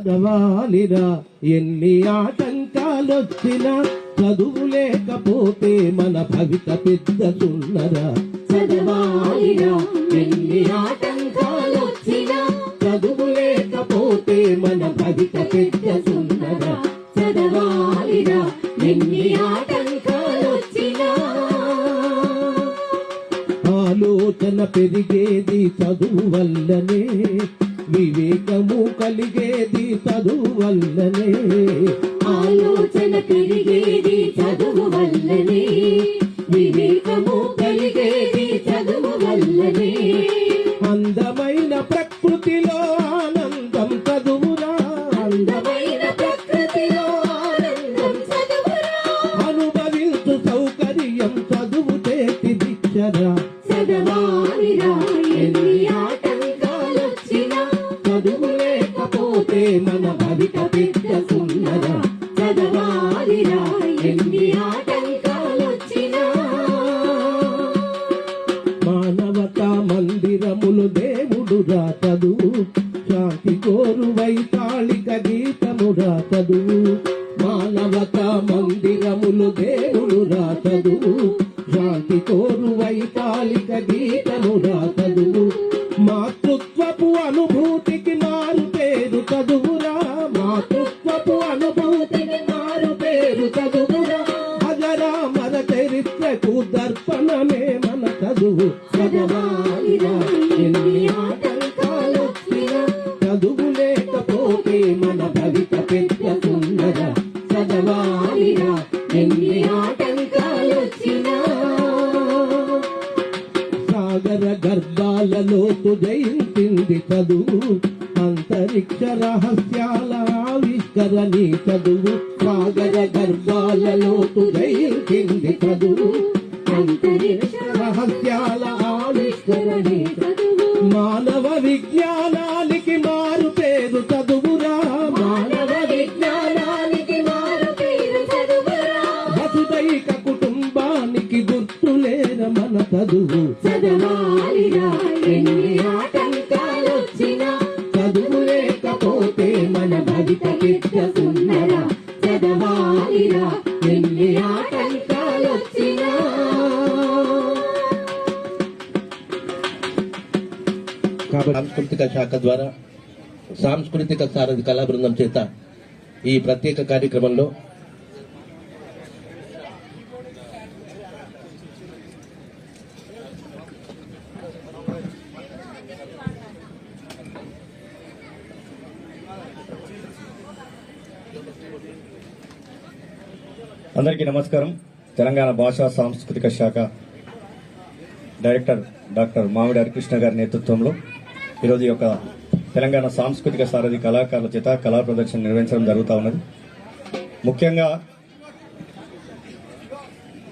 చదవాలిరా ఎన్ని ఆటంకాలొచ్చినా చదువు లేకపోతే మన భవిత పెద్ద సున్నరా చదవాలిరా ఎన్ని ఆటంకాలొచ్చినా చదువు లేకపోతే మన భవిత పెద్ద సున్నరా చదవాలిరా ఎన్ని ఆటంకాలొచ్చినా. ఆలోచన పెరిగేది చదువు వల్లనే వివేకము కలిగేది చదువు వల్లనే. ఆలోచన పెరిగేది చదువు వల్లనే. ప్రేమల మన పెద్ద సుందర చదవాలిరా ఎన్ని ఆటంకాలొచ్చినా. మానవత మందిరములు దేవుడు రాతదు శాంతి కోరు వైతాళిక గీతము రాతదు మానవత మందిరములు దేవుడు రాతదు శాంతి కోరు వైతాళిక గీతము రాతదు మాతృత్వపు అను చదవాలిరా ఎన్ని ఆటంకాలొచ్చినా సాగర గర్భాలలో జయించింది చదువు. అంతరిక్ష రహస్యాల ఆవిష్కరణి చదువు. సాగర గర్భాలలో జయించింది చదువు. చదువు చదవాలిరా ఎన్ని చదువు లేకపోతే మన చదవాలిరా ఎన్ని సాంస్కృతిక శాఖ ద్వారా సాంస్కృతిక సారథి కళా బృందం చేత ఈ ప్రత్యేక కార్యక్రమంలో అందరికీ నమస్కారం. తెలంగాణ భాషా సాంస్కృతిక శాఖ డైరెక్టర్ డాక్టర్ మామిడి హరికృష్ణ గారి నేతృత్వంలో ఈరోజు యొక్క తెలంగాణ సాంస్కృతిక సారథి కళాకారుల చేత కళా ప్రదర్శన నిర్వహించడం జరుగుతూ ఉన్నది. ముఖ్యంగా